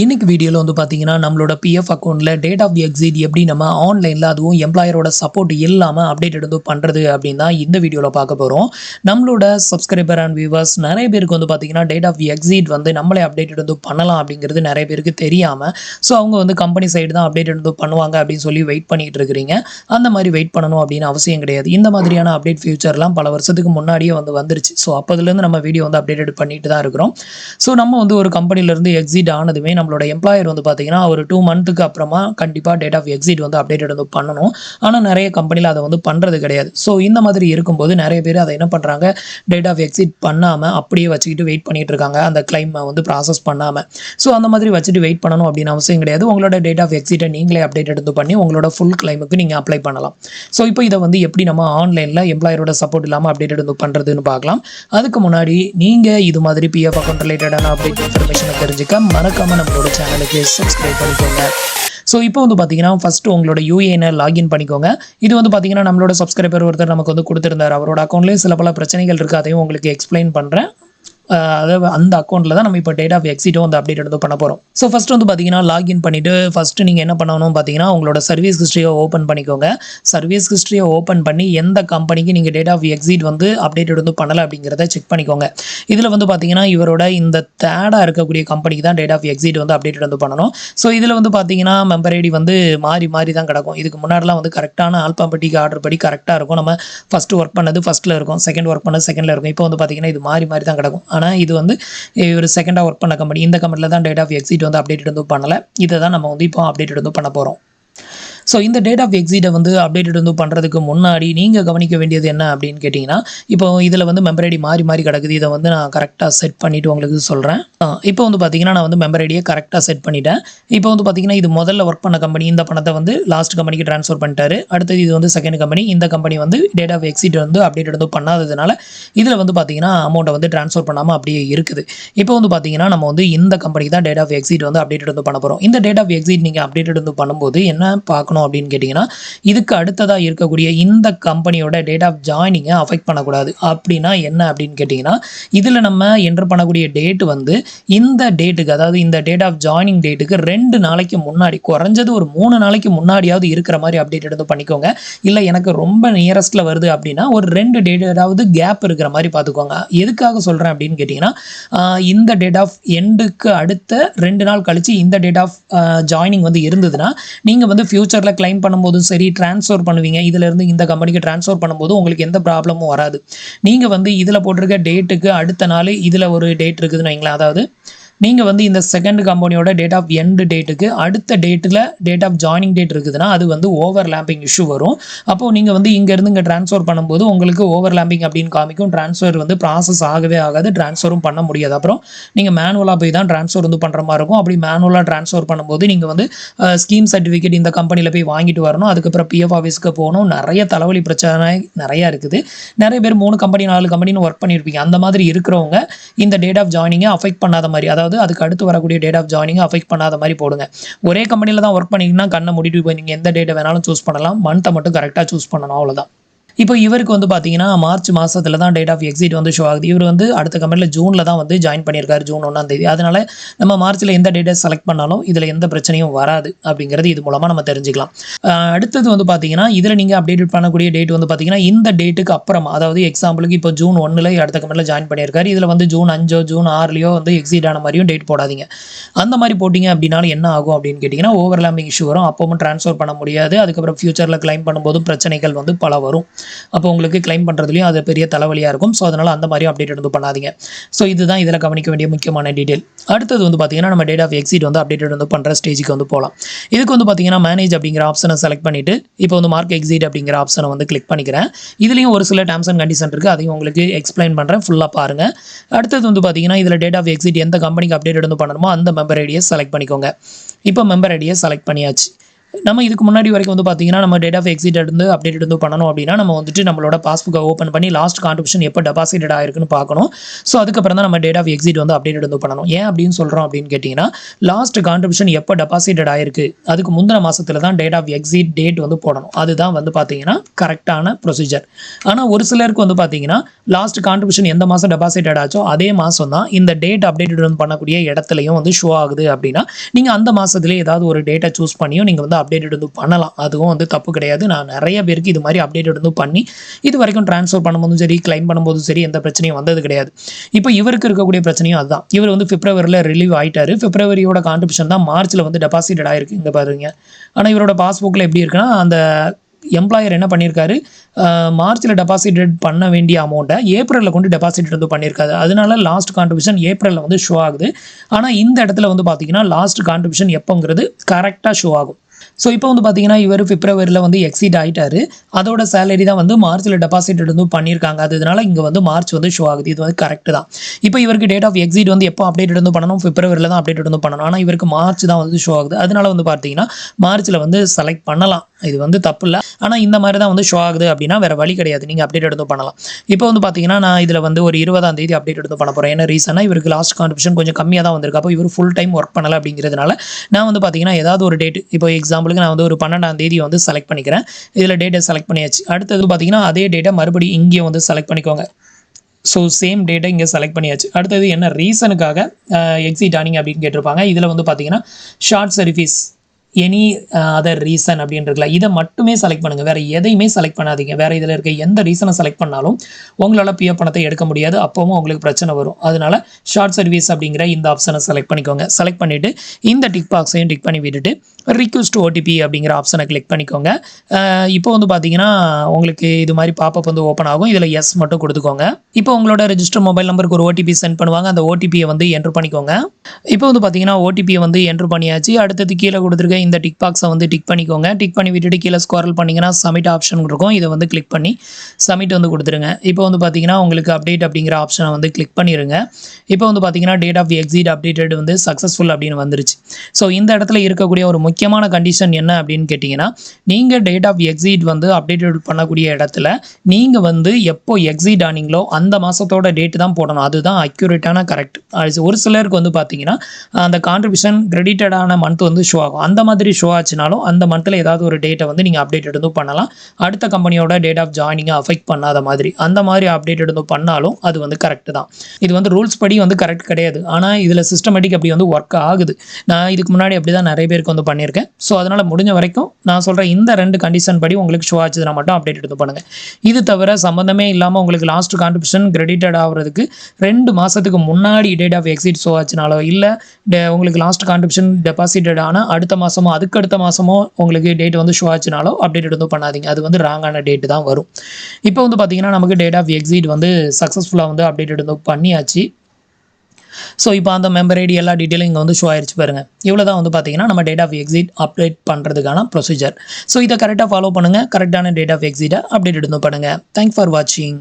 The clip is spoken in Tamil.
இன்னைக்கு வீடியோவில் வந்து பார்த்தீங்கன்னா நம்மளோட பிஎஃப் அக்கௌண்ட்டில் டேட் ஆஃப் எக்ஸிட் எப்படி நம்ம ஆன்லைனில் அதுவும் எம்ப்ளாயரோட சப்போர்ட் இல்லாமல் அப்டேட் எடுத்து பண்ணுறது அப்படின்னு தான் இந்த வீடியோவில் பார்க்க போகிறோம் நம்மளோட சப்ஸ்கிரைபர் அண்ட் வியூவர்ஸ் நிறைய பேருக்கு வந்து பார்த்தீங்கன்னா டேட் ஆஃப் எக்ஸிட் வந்து நம்மளே அப்டேட் எடுத்து பண்ணலாம் அப்படிங்கிறது நிறைய பேருக்கு தெரியாமல் ஸோ அவங்க வந்து கம்பெனி சைடு தான் அப்டேட் எடுத்து பண்ணுவாங்க அப்படின்னு சொல்லி வெயிட் பண்ணிட்டு இருக்கிறீங்க. அந்த மாதிரி வெயிட் பண்ணணும் அப்படின்னு அவசியம் கிடையாது. இந்த மாதிரியான அப்டேட் ஃபியூச்சர்லாம் பல வருஷத்துக்கு முன்னாடியே வந்து வந்துருச்சு. ஸோ அப்போதுலேருந்து நம்ம வீடியோ வந்து அப்டேட் பண்ணிட்டு தான் இருக்கிறோம். ஸோ நம்ம வந்து ஒரு கம்பெனிலேருந்து எக்ஸிட் ஆனதுமே நம்ம நம்மளோட எம்ப்ளாயர் வந்து பார்த்தீங்கன்னா ஒரு டூ மந்த்துக்கு அப்புறமா கண்டிப்பாக டேட் ஆஃப் எக்ஸிட் வந்து அப்டேட் வந்து பண்ணணும். ஆனால் நிறைய கம்பெனியில் அதை வந்து பண்ணுறது கிடையாது. ஸோ இந்த மாதிரி இருக்கும்போது நிறைய பேர் அதை என்ன பண்ணுறாங்க டேட் ஆஃப் எக்ஸிட் பண்ணாமல் அப்படியே வச்சுக்கிட்டு வெயிட் பண்ணிட்டு இருக்காங்க. அந்த கிளைமை வந்து ப்ராசஸ் பண்ணாமல் ஸோ அந்த மாதிரி வச்சுட்டு வெயிட் பண்ணணும் அப்படின்னு அவசியம் கிடையாது. உங்களோட டேட் ஆஃப் எக்ஸிட்டை நீங்களே அப்டேட் எடுத்து பண்ணி உங்களோட ஃபுல் கிளைமுக்கு நீங்கள் அப்ளை பண்ணலாம். ஸோ இப்போ இதை வந்து எப்படி நம்ம ஆன்லைனில் எம்ப்ளாயரோட சப்போர்ட் இல்லாமல் அப்டேட் எடுத்து பண்ணுறதுன்னு பார்க்கலாம். அதுக்கு முன்னாடி நீங்கள் இது மாதிரி பிஎஃப் அக்கௌண்ட் ரிலேட்டடான அப்டேட் இன்ஃபர்மேஷனை தெரிஞ்சுக்க மறக்காமல் நம்மளோட சேனலுக்கு சப்ஸ்கிரைப் பண்ணிக்கோங்க. ஸோ இப்போ வந்து பார்த்தீங்கன்னா ஃபஸ்ட்டு உங்களோட யூஏனை லாகின் பண்ணிக்கோங்க. இது வந்து பார்த்தீங்கன்னா நம்மளோட சப்ஸ்கிரைபர் ஒருத்தர் நமக்கு வந்து கொடுத்துருந்தார். அவரோட அக்கௌண்ட்லேயே சில பல பிரச்சனைகள் இருக்குது அதையும் உங்களுக்கு எக்ஸ்பிளைன் பண்ணுறேன் அதாவது அந்த அக்கௌண்ட்டில் தான் நம்ம இப்போ டேட் ஆஃப் எக்ஸிட்டும் வந்து அப்டேட் எடுத்து பண்ண போகிறோம் ஸோ ஃபஸ்ட் வந்து பார்த்தீங்கன்னா லாகின் பண்ணிவிட்டு ஃபஸ்ட்டு நீங்கள் என்ன பண்ணணும் பார்த்தீங்கன்னா உங்களோட சர்வீஸ் ஹிஸ்ட்ரியை ஓப்பன் பண்ணிக்கோங்க. சர்வீஸ் ஹிஸ்ட்ரியை ஓப்பன் பண்ணி எந்த கம்பெனிக்கு நீங்கள் டேட் ஆஃப் எக்ஸிட் வந்து அப்டேட் எடுத்து பண்ணலை அப்படிங்கிறத செக் பண்ணிக்கோங்க. இதில் வந்து பார்த்தீங்கன்னா இவரோட இந்த தேடாக இருக்கக்கூடிய கம்பெனிக்கு தான் டேட் ஆஃப் எக்ஸிட் வந்து அப்டேட் வந்து பண்ணணும். ஸோ இதில் வந்து பார்த்தீங்கன்னா மெம்பர் ஐடி வந்து மாறி மாறி தான் கிடக்கும். இதுக்கு முன்னாடிலாம் வந்து கரெக்டான ஆல்பாபெட்டிக் ஆர்டர் படி கரெக்டாக இருக்கும். நம்ம ஃபஸ்ட்டு ஒர்க் பண்ணது ஃபஸ்ட்டில் இருக்கும். செகண்ட் ஒர்க் பண்ணது செகண்டில் இருக்கும். இப்போ வந்து பார்த்தீங்கன்னா இது மாறி மாறி தான் கிடக்கும். ஆனால் இது வந்து ஒரு செகண்டாக ஒர்க் பண்ண கம்பெனி இந்த கம்பெனியில் தான் டேட் ஆஃப் எக்ஸிட் வந்து அப்டேட் வந்து பண்ணலை. இதை தான் நம்ம வந்து இப்போ அப்டேட் வந்து பண்ண போகிறோம் ஸோ இந்த டேட் ஆஃப் எக்ஸிட்டை வந்து அப்டேட் வந்து பண்ணுறதுக்கு முன்னாடி நீங்கள் கவனிக்க வேண்டியது என்ன அப்படின்னு கேட்டிங்கன்னா இப்போ இதில் வந்து மெம்பர் ஐடி மாறி மாறி கிடக்குது. இதை வந்து நான் கரெக்டாக செட் பண்ணிவிட்டு உங்களுக்கு சொல்கிறேன் இப்போ வந்து பார்த்தீங்கன்னா நான் வந்து மெம்பர் ஐடியை கரெக்டாக செட் பண்ணிட்டேன். இப்போ வந்து பார்த்தீங்கன்னா இது முதல்ல ஒர்க் பண்ண கம்பெனி இந்த பணத்தை வந்து லாஸ்ட் கம்பெனிக்கு ட்ரான்ஸ்ஃபர் பண்ணிட்டாரு. அடுத்தது இது வந்து செகண்ட் கம்பெனி இந்த கம்பெனி வந்து டேட் ஆஃப் எக்ஸிட் வந்து அப்டேட் வந்து பண்ணாததுனால இதில் வந்து பார்த்தீங்கன்னா அமௌண்ட்டை வந்து ட்ரான்ஸ்ஃபர் பண்ணாமல் அப்படியே இருக்குது. இப்போ வந்து பார்த்தீங்கன்னா நம்ம வந்து இந்த கம்பெனிக்கு தான் டேட் ஆஃப் எக்ஸிட் வந்து அப்டேட் வந்து பண்ண போகிறோம் இந்த டேட் ஆஃப் எக்ஸிட் நீங்கள் அப்டேட் வந்து பண்ணும்போது என்ன பார்க்கணும்? அப்படின்னு கேட்டிங்கன்னா இதுக்கு அடுத்ததாக இருக்கக்கூடிய இந்த கம்பெனியோட டேட் ஆஃப் ஜாயினிங்கை அஃபெக்ட் பண்ணக்கூடாது. அப்படின்னா என்ன அப்படின்னு கேட்டிங்கன்னா இதில் நம்ம என்டர் பண்ணக்கூடிய டேட் வந்து இந்த டேட்டுக்கு அதாவது இந்த டேட் ஆஃப் ஜாயினிங் டேட்டுக்கு ரெண்டு நாளைக்கு முன்னாடி குறைஞ்சது ஒரு மூணு நாளைக்கு முன்னாடியாவது இருக்கிற மாதிரி அப்டேட் எடுத்து பண்ணிக்கோங்க. இல்லை எனக்கு ரொம்ப நியரஸ்ட்டில் வருது அப்படின்னா ஒரு ரெண்டு டேட் ஏதாவது கேப் இருக்கிற மாதிரி பார்த்துக்கோங்க. எதுக்காக சொல்கிறேன் அப்படின்னு கேட்டிங்கன்னா இந்த டேட் ஆஃப் எண்டுக்கு அடுத்த ரெண்டு நாள் கழிச்சு இந்த டேட் ஆஃப் ஜாயினிங் வந்து இருந்ததுன்னா நீங்கள் வந்து ஃப்யூச்சரில் கிளைம் பண்ணும்போதும் சரி ட்ரான்ஸ்ஃபர் பண்ணுவீங்க. இதிலேருந்து இந்த கம்பெனிக்கு ட்ரான்ஸ்ஃபர் பண்ணும்போது உங்களுக்கு எந்த ப்ராப்ளமும் வராது. நீங்கள் வந்து இதில் போட்டிருக்க டேட்டுக்கு அடுத்த நாள் இதில் ஒரு டேட் இருக்குதுன்னு வைங்களேன். அதாவது நீங்கள் வந்து இந்த செகண்ட் கம்பெனியோட டேட் ஆஃப் எண்டு டேட்டுக்கு அடுத்த டேட்டில் டேட் ஆஃப் ஜாயினிங் டேட் இருக்குதுன்னா அது வந்து ஓவர் லேம்பிங் இஷ்யூ வரும். அப்போது நீங்கள் வந்து இங்கேருந்து இங்கே ட்ரான்ஸ்ஃபர் பண்ணும்போது உங்களுக்கு ஓவர் லேம்பிங் அப்படின்னு காமிக்கும். ட்ரான்ஸ்ஃபர் வந்து ப்ராசஸ் ஆகவே ஆகாது. ட்ரான்ஸ்ஃபரும் பண்ண முடியாது. அப்புறம் நீங்கள் மேனுவலாக போய் தான் ட்ரான்ஸ்ஃபர் வந்து பண்ணுற மாதிரி இருக்கும். அப்படி மேனுவலாக ட்ரான்ஸ்ஃபர் பண்ணும்போது நீங்கள் வந்து ஸ்கீம் சர்டிஃபிகேட் இந்த கம்பெனியில் போய் வாங்கிட்டு வரணும். அதுக்கப்புறம் பிஎஃப் ஆஃபீஸ்க்கு போகணும். நிறைய தலைவலி பிரச்சனை நிறையா இருக்குது. நிறைய பேர் மூணு கம்பெனி நாலு கம்பெனின்னு ஒர்க் பண்ணியிருப்பீங்க அந்த மாதிரி இருக்கிறவங்க இந்த டேட் ஆஃப் ஜாயினிங்கை அஃபெக்ட் பண்ணாத மாதிரி அதாவது அதுக்கு அடுத்து வரக்கூடிய டேட் ஆஃப் ஜாயினிங் அஃபெக்ட் பண்ணாத மாதிரி போடுங்க. ஒரே கம்பெனியில் தான் ஒர்க் பண்ணிங்கன்னா கண்ணை முடிட்டு போய் நீங்கள் எந்த டேட்டை வேணாலும் சூஸ் பண்ணலாம். மந்த்தை மட்டும் கரெக்டாக சூஸ் பண்ணணும் அவ்வளோதான் இப்போ இவருக்கு வந்து பார்த்தீங்கன்னா மார்ச் மாதத்தில் தான் டேட் ஆஃப் எக்ஸிட் வந்து ஷோ ஆகுது. இவர் வந்து அடுத்த கம்பெனியில் ஜூனில் தான் வந்து ஜாயின் பண்ணியிருக்காரு ஜூன் ஒன்றாம் தேதி. அதனால நம்ம மார்ச்சில் எந்த டேட்டை செலக்ட் பண்ணாலும் இதில் எந்த பிரச்சனையும் வராது அப்படிங்கிறது இது மூலமாக நம்ம தெரிஞ்சுக்கலாம். அடுத்தது வந்து பார்த்தீங்கன்னா இதில் நீங்கள் அப்டேட் பண்ணக்கூடிய டேட் வந்து பார்த்தீங்கன்னா இந்த டேட்டுக்கு அப்புறமா அதாவது எக்ஸாம்பிளுக்கு இப்போ ஜூன் ஒன்றில் அடுத்த கம்பெனியில் ஜாயின் பண்ணியிருக்காரு. இதில் வந்து ஜூன் அஞ்சோ ஜூன் ஆறுலையோ வந்து எக்ஸிட் ஆன மாதிரியும் டேட் போடாதீங்க. அந்த மாதிரி போட்டிங்க அப்படின்னாலும் என்ன ஆகும் அப்படின்னு கேட்டிங்கன்னா ஓவர்லாமிங் இஷ்யூ வரும். அப்பவும் ட்ரான்ஸ்ஃபர் பண்ண முடியாது. அதுக்கப்புறம் ஃபியூச்சரில் கிளைம் பண்ணும்போதும் பிரச்சனைகள் வந்து பல வரும். அப்போ உங்களுக்கு கிளைம் பண்ணுறதுலையும் அது பெரிய தலைவலியாக இருக்கும். ஸோ அதனால் அந்த மாதிரி அப்டேட் வந்து பண்ணாதீங்க. ஸோ இதுதான் இதில் கவனிக்க வேண்டிய முக்கியமான டீட்டெயில் அடுத்தது வந்து பார்த்தீங்கன்னா நம்ம டேட் ஆஃப் எக்ஸிட் வந்து அப்டேட் வந்து பண்ணுற ஸ்டேஜுக்கு வந்து போகலாம் இதுக்கு வந்து பார்த்தீங்கன்னா மேனேஜ் அப்படிங்கிற ஆப்ஷனை செலக்ட் பண்ணிவிட்டு இப்போ வந்து மார்க் எக்ஸிட் அப்படிங்கிற ஆப்ஷனை வந்து கிளிக் பண்ணிக்கிறேன். இதுலேயும் ஒரு சில டேர்ம்ஸ் அண்ட் கண்டிஷன் இருக்குது அதையும் உங்களுக்கு எக்ஸ்பிளைன் பண்ணுறேன் ஃபுல்லாக பாருங்கள் அடுத்தது வந்து பார்த்தீங்கன்னா இதில் டேட் ஆஃப் எக்ஸிட் எந்த கம்பெனிக்கு அப்டேட் வந்து பண்ணணுமோ அந்த மெம்பர் ஐடியை செலக்ட் பண்ணிக்கோங்க. இப்போ மெம்பர் ஐடியை செலக்ட் பண்ணியாச்சு. நம்ம இதுக்கு முன்னாடி வரைக்கும் வந்து பார்த்தீங்கன்னா நம்ம டேட் ஆஃப் எக்ஸிட் இருந்து அப்டேட் இருந்து பண்ணணும் அப்படின்னா நம்ம வந்துட்டு நம்மளோட பாஸ்புக்கை ஓப்பன் பண்ணி லாஸ்ட் கான்ட்ரிபியூஷன் எப்போ டெபாசிட்டட் ஆயிருக்குன்னு பார்க்கணும். ஸோ அதுக்கப்புறம் தான் நம்ம டேட் ஆஃப் எக்ஸிட் வந்து அப்டேட் இருந்து பண்ணணும். ஏன் அப்படின்னு சொல்கிறோம் அப்படின்னு கேட்டிங்கன்னா லாஸ்ட் கான்ட்ரிபியூஷன் எப்போ டெபாசிட்டட் ஆயிருக்கு அதுக்கு முந்தின மாதத்தில் தான் டேட் ஆஃப் எக்ஸிட் டேட் வந்து போடணும். அதுதான் வந்து பார்த்தீங்கன்னா கரெக்டான ப்ரொசீஜர் ஆனால் ஒரு சிலருக்கு வந்து பார்த்தீங்கன்னா லாஸ்ட் கான்ட்ரிபியூஷன் எந்த மாதம் டெபாசிட்டட் ஆச்சோ அதே மாதம் தான் இந்த டேட் அப்டேட் பண்ணக்கூடிய இடத்துலையும் வந்து ஷோ ஆகுது அப்படின்னா நீங்கள் அந்த மாதத்துலேயே ஏதாவது ஒரு டேட்டை சூஸ் பண்ணியும் நீங்கள் வந்து அப்டேட் வந்து பண்ணலாம். அதுவும் வந்து தப்பு கிடையாது. நான் நிறைய பேருக்கு இது மாதிரி அப்டேட் வந்து பண்ணி இது வரைக்கும் ட்ரான்ஸ்ஃபர் பண்ணும்போதும் சரி கிளைம் பண்ணும்போதும் சரி எந்த பிரச்சனையும் வந்தது கிடையாது. இப்போ இவருக்கு இருக்கக்கூடிய பிரச்சனையும் அதுதான். இவர் வந்து பிப்ரவரியில் ரிலீவ் ஆகிட்டாரு பிப்ரவரியோட கான்ட்ரிபியூஷன் தான் மார்ச்சில் வந்து டெபாசிட்டட் ஆயிருக்கு. இங்கே பாருங்க. ஆனால் இவரோட பாஸ்புக்கில் எப்படி இருக்குன்னா அந்த எம்ப்ளாயர் என்ன பண்ணியிருக்காரு மார்ச்சில் டெபாசிட்டட் பண்ண வேண்டிய அமௌண்ட்டை ஏப்ரலில் கொண்டு டெபாசிட் வந்து பண்ணியிருக்காரு அதனால லாஸ்ட் கான்ட்ரிபியூஷன் ஏப்ரலில் வந்து ஷோ ஆகுது. ஆனால் இந்த இடத்துல வந்து பார்த்தீங்கன்னா லாஸ்ட் கான்ட்ரிபியூஷன் எப்போங்கிறது கரெக்டாக ஷோ ஆகும். ஸோ இப்போ வந்து பார்த்தீங்கன்னா இவர் பிப்ரவரியில் வந்து எக்ஸிட் ஆகிட்டாரு அதோட சேலரி தான் வந்து மார்ச்சில் டெபாசிட் வந்து பண்ணியிருக்காங்க அதனால இங்கே வந்து மார்ச் வந்து ஷோ ஆகுது. இது வந்து கரெக்ட் தான். இப்போ இவருக்கு டேட் ஆஃப் எக்ஸிட் வந்து எப்போ அப்டேட் வந்து பண்ணணும்? பிப்ரவரியில் தான் அப்டேட் வந்து பண்ணணும். ஆனால் இவருக்கு மார்ச் தான் வந்து ஷோ ஆகுது. அதனால வந்து பார்த்தீங்கன்னா மார்ச்சில் வந்து செலக்ட் பண்ணலாம். இது வந்து தப்பு இல்லை ஆனால் இந்த மாதிரி தான் வந்து ஷோ ஆகுது அப்படின்னா வேறு வழி கிடையாது. நீங்கள் அப்டேட் எடுத்து பண்ணலாம். இப்போ வந்து பார்த்தீங்கன்னா நான் இதில் வந்து ஒரு இருபதாம் தேதி அப்டேட் எடுத்து பண்ண போகிறேன் ஏன்னா ரீசனாக இவருக்கு லாஸ்ட் கான்ட்ரிபியூஷன் கொஞ்சம் கம்மியாக தான் வந்திருக்கு. அப்போ இவர் ஃபுல் டைம் ஒர்க் பண்ணலை அப்படிங்கிறதுனால நான் வந்து பார்த்தீங்கன்னா ஏதாவது ஒரு டேட் இப்போ எக்ஸாம்பிளுக்கு நான் வந்து ஒரு பன்னெண்டாம் தேதி வந்து செலக்ட் பண்ணிக்கிறேன். இதில் டேட்டை செலக்ட் பண்ணியாச்சு. அடுத்தது பார்த்தீங்கன்னா அதே டேட்டை மறுபடியும் இங்கே வந்து செலக்ட் பண்ணிக்கோங்க. ஸோ சேம் டேட்டை இங்கே செலக்ட் பண்ணியாச்சு. அடுத்தது என்ன? ரீசனுக்காக எக்ஸிட் ஆனிங் அப்படின்னு கேட்டிருப்பாங்க. இதில் வந்து பார்த்தீங்கன்னா short service any other reason அப்படின்றதுல இதை மட்டுமே செலக்ட் பண்ணுங்கள் வேறு எதையுமே செலக்ட் பண்ணாதீங்க. வேறு இதில் இருக்க எந்த ரீசனை செலக்ட் பண்ணாலும் உங்களால் பிஎஃப் பணத்தை எடுக்க முடியாது. அப்போவும் உங்களுக்கு பிரச்சனை வரும். அதனால ஷார்ட் சர்வீஸ் அப்படிங்கிற இந்த ஆப்ஷனை செலக்ட் பண்ணிக்கோங்க. செலக்ட் பண்ணிவிட்டு இந்த டிக் பாக்ஸையும் டிக் பண்ணி விட்டுட்டு ரிக்வஸ்ட் ஓடிபி அப்படிங்கிற ஆப்ஷனை கிளிக் பண்ணிக்கோங்க. இப்போ வந்து பார்த்தீங்கன்னா உங்களுக்கு இது மாதிரி பாப்பப் வந்து ஓப்பன் ஆகும். இதில் எஸ் மட்டும் கொடுத்துக்கோங்க. இப்போ உங்களோட ரெஜிஸ்டர் மொபைல் நம்பருக்கு ஒரு ஓடிபி சென்ட் பண்ணுவாங்க. அந்த ஓடிபியை வந்து என்ட்ரு பண்ணிக்கோங்க. இப்போ வந்து பார்த்தீங்கன்னா ஓடிபியை வந்து என்ட்ரு பண்ணியாச்சு. அடுத்தது கீழே கொடுத்துருக்க இந்த டிக் பாக்ஸை வந்து டிக் பண்ணிக்கோங்க. டிக் பண்ணி விட்டுட்டு கீழே ஸ்குவாரல் பண்ணிங்கன்னா சமிட் ஆப்ஷன் இருக்கும். இதை வந்து கிளிக் பண்ணி சமிட் வந்து கொடுத்துருங்க. இப்போ வந்து பார்த்தீங்கன்னா உங்களுக்கு அப்டேட் அப்படிங்கிற ஆப்ஷனை வந்து கிளிக் பண்ணிடுங்க இப்போ வந்து பார்த்தீங்கன்னா டேட் ஆஃப் எக்ஸிட் அப்டேட்டட் வந்து சக்ஸஸ்ஃபுல் அப்படின்னு வந்துருச்சு. ஸோ இந்த இடத்துல இருக்கக்கூடிய ஒரு முக்கியமான கண்டிஷன் என்ன அப்படின்னு கேட்டிங்கன்னா நீங்கள் டேட் ஆஃப் எக்ஸிட் வந்து அப்டேட்டட் பண்ணக்கூடிய இடத்துல நீங்கள் வந்து எப்போ எக்ஸிட் ஆனீங்களோ அந்த மாதத்தோட டேட்டு தான் போடணும். அதுதான் அக்யூரேட்டான கரெக்ட் ஒரு சிலருக்கு வந்து பார்த்தீங்கன்னா அந்த கான்ட்ரிபியூஷன் கிரெடிட்டடான மந்த் வந்து ஷோ ஆகும். அந்த மாதிரி ஷோ ஆச்சுனாலும் அந்த மந்தில் ஏதாவது ஒரு டேட்டை வந்து நீங்கள் அப்டேட் எடுத்து பண்ணலாம். அடுத்த கம்பெனியோட டேட் ஆஃப் ஜாயினிங்கை அஃபெக்ட் பண்ணாத மாதிரி. அந்த மாதிரி அப்டேட் எடுத்து பண்ணாலும் அது வந்து கரெக்ட் தான். இது வந்து ரூல்ஸ் படி வந்து கரெக்ட் கிடையாது. ஆனால் இதில் சிஸ்டமேட்டிக் அப்படி வந்து ஒர்க் ஆகுது. நான் இதுக்கு முன்னாடி அப்படி தான் நிறைய பேருக்கு வந்து பண்ணியிருக்கேன். ஸோ அதனால் முடிஞ்ச வரைக்கும் நான் சொல்கிற இந்த ரெண்டு கண்டிஷன் படி உங்களுக்கு ஷோ ஆச்சுதுன்னா மட்டும் அப்டேட் எடுத்து பண்ணுங்கள் இது தவிர சம்மந்தமே இல்லாமல் உங்களுக்கு லாஸ்ட் கான்ட்ரிபியூஷன் கிரெடிட்டட் ஆகிறதுக்கு ரெண்டு மாதத்துக்கு முன்னாடி டேட் ஆஃப் எக்ஸிட் ஷோ ஆச்சுனாலோ இல்லை உங்களுக்கு லாஸ்ட் கான்ட்ரிபியூஷன் டெபாசிட்டட் ஆனால் அடுத்த மாதம் அதுக்கு அடுத்த மாதமோ உங்களுக்கு டேட் வந்து ஷோ ஆச்சுனாலோ அப்டேட் எடுத்து பண்ணாதீங்க. அது வந்து ராங்கான டேட்டு தான் வரும். இப்போ வந்து பார்த்தீங்கன்னா நமக்கு டேட் ஆஃப் எக்ஸிட் வந்து சக்ஸஸ்ஃபுல்லாக வந்து அப்டேட் எடுத்து பண்ணியாச்சு. ஸோ இப்போ அந்த மெம்பர் ஐடி எல்லா டீட்டெயிலும் இங்கே வந்து ஷோ ஆயிடுச்சு பாருங்க. இவ்வளோ தான் வந்து பார்த்தீங்கன்னா நம்ம டேட் ஆஃப் எக்ஸிட் அப்டேட் பண்ணுறதுக்கான ப்ரொசீஜர் ஸோ இதை கரெக்டாக ஃபாலோ பண்ணுங்கள் கரெக்டான டேட் ஆஃப் எக்ஸிட்டை அப்டேட் எடுத்து பண்ணுங்கள் தேங்க்ஸ் ஃபார் வாட்சிங்